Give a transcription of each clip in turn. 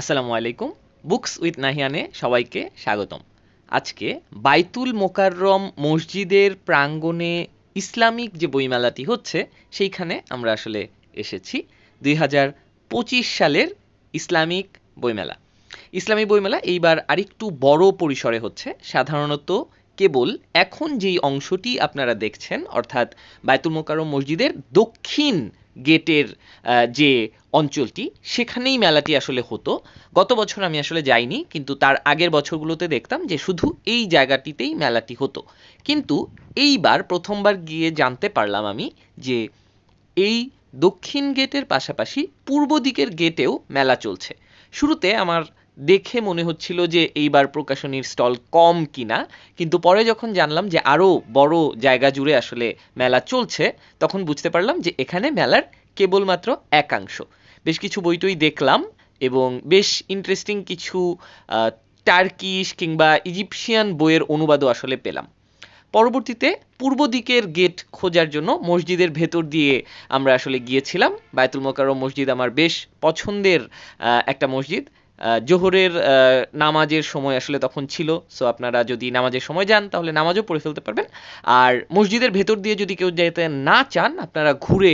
আসসালামু আলাইকুম। Books with নাহিয়ানে সবাইকে স্বাগতম। আজকে বাইতুল মোকাররম মসজিদের প্রাঙ্গণে ইসলামিক যে বইমেলাটি হচ্ছে, সেইখানে আমরা আসলে এসেছি। দুই সালের ইসলামিক বইমেলা। ইসলামিক বইমেলা এইবার আরেকটু বড় পরিসরে হচ্ছে। সাধারণত কেবল এখন যেই অংশটি আপনারা দেখছেন, অর্থাৎ বায়তুল মোকাররম মসজিদের দক্ষিণ গেটের যে অঞ্চলটি, সেখানেই মেলাটি আসলে হতো। গত বছর আমি আসলে যাইনি, কিন্তু তার আগের বছরগুলোতে দেখতাম যে শুধু এই জায়গাটিতেই মেলাটি হতো। কিন্তু এইবার প্রথমবার গিয়ে জানতে পারলাম আমি যে এই দক্ষিণ গেটের পাশাপাশি পূর্ব দিকের গেটেও মেলা চলছে। শুরুতে আমার দেখে মনে হচ্ছিল যে এইবার প্রকাশনীর স্টল কম কিনা, কিন্তু পরে যখন জানলাম যে আরও বড় জায়গা জুড়ে আসলে মেলা চলছে, তখন বুঝতে পারলাম যে এখানে মেলার কেবলমাত্র একাংশ। বেশ কিছু বইটই দেখলাম এবং বেশ ইন্টারেস্টিং কিছু টার্কিশ কিংবা ইজিপশিয়ান বইয়ের অনুবাদও আসলে পেলাম। পরবর্তীতে পূর্ব দিকের গেট খোঁজার জন্য মসজিদের ভেতর দিয়ে আমরা আসলে গিয়েছিলাম। বায়তুল মোকাররম মসজিদ আমার বেশ পছন্দের একটা মসজিদ। জোহরের নামাজের সময় আসলে তখন ছিল। সো আপনারা যদি নামাজের সময় যান, তাহলে নামাজও পড়ে ফেলতে পারবেন। আর মসজিদের ভেতর দিয়ে যদি কেউ যেতে না চান, আপনারা ঘুরে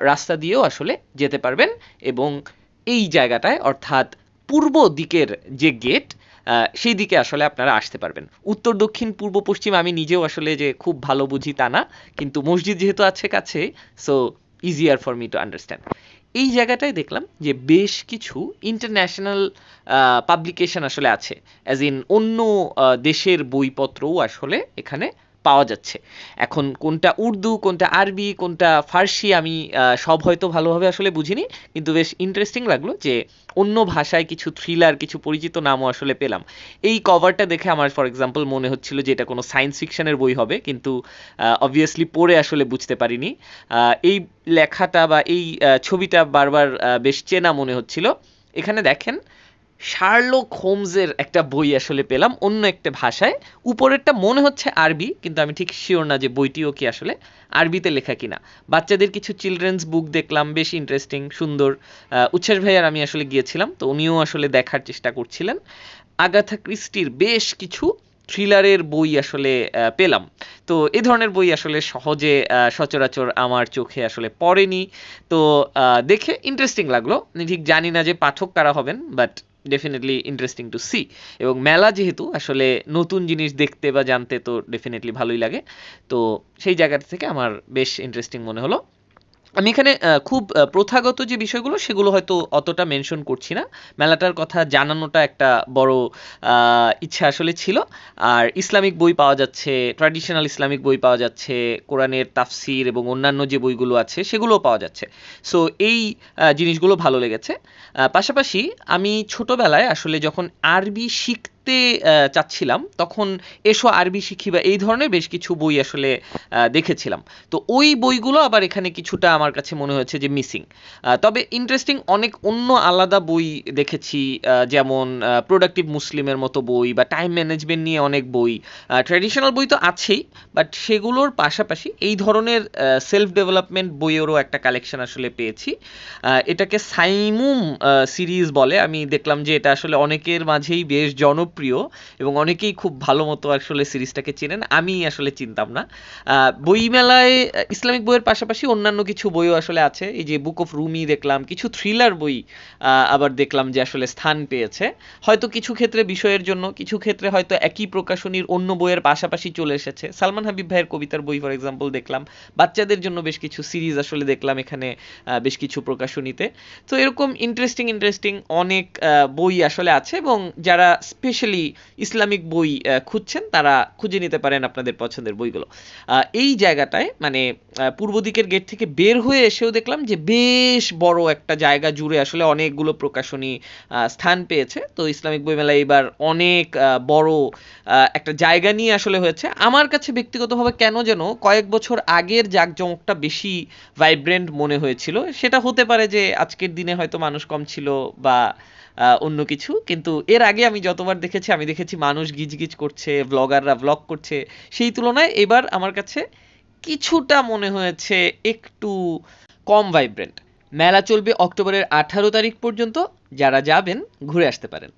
রাস্তা দিয়েও আসলে যেতে পারবেন। এবং এই জায়গাটায়, অর্থাৎ পূর্ব দিকের যে গেট সেই দিকে আসলে আপনারা আসতে পারবেন। উত্তর, দক্ষিণ, পূর্ব, পশ্চিম আমি নিজেও আসলে যে খুব ভালো বুঝি তা না। কিন্তু মসজিদ যেহেতু আছে কাছে so easier for me to understand এই জায়গাটায় দেখলাম যে বেশ কিছু ইন্টারন্যাশনাল পাবলিকেশন আসলে আছে অ্যাজ ইন অন্য দেশের বইপত্রও আসলে এখানে পাওয়া যাচ্ছে। এখন কোনটা উর্দু, কোনটা আরবি, কোনটা ফার্সি আমি সব হয়তো ভালোভাবে আসলে বুঝিনি, কিন্তু বেশ ইন্টারেস্টিং লাগল যে অন্য ভাষায় কিছু থ্রিলার কিছু পরিচিত নামও আসলে পেলাম। এই কভারটা দেখে আমার ফর এক্সাম্পল মনে হচ্ছিল যে এটা কোনো সায়েন্স ফিকশনের বই হবে, কিন্তু অবভিয়াসলি পড়ে আসলে বুঝতে পারিনি। এই লেখাটা বা এই ছবিটা বারবার বেশ চেনা মনে হচ্ছিল। এখানে দেখেন শার্লক হোমসের একটা বই আসলে পেলাম, অন্য একটা ভাষায়। উপরেরটা মনে হচ্ছে আরবি, কিন্তু আমি ঠিক শিওর না যে বইটিও কি আসলে আরবিতে লেখা কিনা। বাচ্চাদের কিছু চিলড্রেন্স বুক দেখলাম, বেশ ইন্টারেস্টিং সুন্দর। উচ্ছ্বাস ভাইয়ার আমি আসলে গিয়েছিলাম, তো উনিও আসলে দেখার চেষ্টা করছিলেন। আগাথা ক্রিস্টির বেশ কিছু থ্রিলারের বই আসলে পেলাম। তো এ ধরনের বই আসলে সহজে সচরাচর আমার চোখে আসলে পড়েনি। তো দেখে ইন্টারেস্টিং লাগল। ঠিক জানি না যে পাঠক কারা হবেন but definitely interesting to see এবং মেলা যেহেতু, আসলে নতুন জিনিস দেখতে বা জানতে তো ডেফিনেটলি ভালোই লাগে। তো সেই জায়গাটা থেকে আমার বেশ ইন্টারেস্টিং মনে হলো। আমি এখানে খুব প্রথাগত যে বিষয়গুলো, সেগুলো হয়তো অতটা মেনশন করছি না। মেলাটার কথা জানানোটা একটা বড় ইচ্ছা আসলে ছিল। আর ইসলামিক বই পাওয়া যাচ্ছে ট্র্যাডিশনাল ইসলামিক বই পাওয়া যাচ্ছে, কোরআনের তাফসির এবং অন্যান্য যে বইগুলো আছে, সেগুলোও পাওয়া যাচ্ছে। সো এই জিনিসগুলো ভালো লেগেছে। পাশাপাশি আমি ছোটবেলায় আসলে যখন আরবি শিখতে আহ, চাচ্ছিলাম। তখন এসো আরবি শিখি বা এই ধরনের বেশ কিছু বই আসলে দেখেছিলাম। তো ওই বইগুলো আবার এখানে কিছুটা আমার কাছে মনে হয়েছে যে মিসিং তবে ইন্টারেস্টিং অনেক অন্য আলাদা বই দেখেছি যেমন প্রোডাক্টিভ মুসলিমের মতো বই বা টাইম ম্যানেজমেন্ট নিয়ে অনেক বই। ট্র্যাডিশনাল বই তো আছেই বাট সেগুলোর পাশাপাশি এই ধরনের সেলফ ডেভেলপমেন্ট বইয়েরও একটা কালেকশন আসলে পেয়েছি। এটাকে সাইমুম সিরিজ বলে। আমি দেখলাম যে এটা আসলে অনেকের মাঝেই বেশ জনপ্রিয়। এবং অনেকেই খুব ভালো মতো আসলে সিরিজটাকে চেনেন আমি আসলে চিনতাম না। বইমেলায় ইসলামিক বইয়ের পাশাপাশি অন্যান্য কিছু বইও আসলে আছে। এই যে বুক অফ রুমি দেখলাম, কিছু থ্রিলার বই আবার দেখলাম যে আসলে স্থান পেয়েছে। হয়তো কিছু ক্ষেত্রে বিষয়ের জন্য, কিছু ক্ষেত্রে হয়তো একই প্রকাশনীর অন্য বইয়ের পাশাপাশি চলে এসেছে। সালমান হাবিব ভাইয়ের কবিতার বই ফর এক্সাম্পল দেখলাম। বাচ্চাদের জন্য বেশ কিছু সিরিজ আসলে দেখলাম এখানে বেশ কিছু প্রকাশনীতে। তো এরকম ইন্টারেস্টিং ইন্টারেস্টিং অনেক বই আসলে আছে এবং যারা স্পেশালি ইসলামিক বই খুঁজছেন, তারা খুঁজে নিতে পারেন আপনাদের পছন্দের বইগুলো। এই জায়গাটায় মানে পূর্ব দিকের গেট থেকে বের হয়ে এসেও দেখলাম যে বেশ বড় একটা জায়গা জুড়ে আসলে অনেকগুলো প্রকাশনী স্থান পেয়েছে। তো ইসলামিক বই বইমেলা এবার অনেক বড় একটা জায়গা নিয়ে আসলে হয়েছে। আমার কাছে ব্যক্তিগতভাবে কেন যেন কয়েক বছর আগের জাঁকজমকটা বেশি ভাইব্রেন্ট মনে হয়েছিল। সেটা হতে পারে যে আজকের দিনে হয়তো মানুষ কম ছিল বা অন্য কিছু। কিন্তু এর আগে আমি যতবার দেখেছি, আমি দেখেছি মানুষ গিজগিজ করছে ব্লগাররা ব্লগ করছে। সেই তুলনায় এবার আমার কাছে কিছুটা মনে হয়েছে একটু কম ভাইব্রেন্ট মেলা চলবে অক্টোবরের আঠারো তারিখ পর্যন্ত। যারা যাবেন, ঘুরে আসতে পারেন।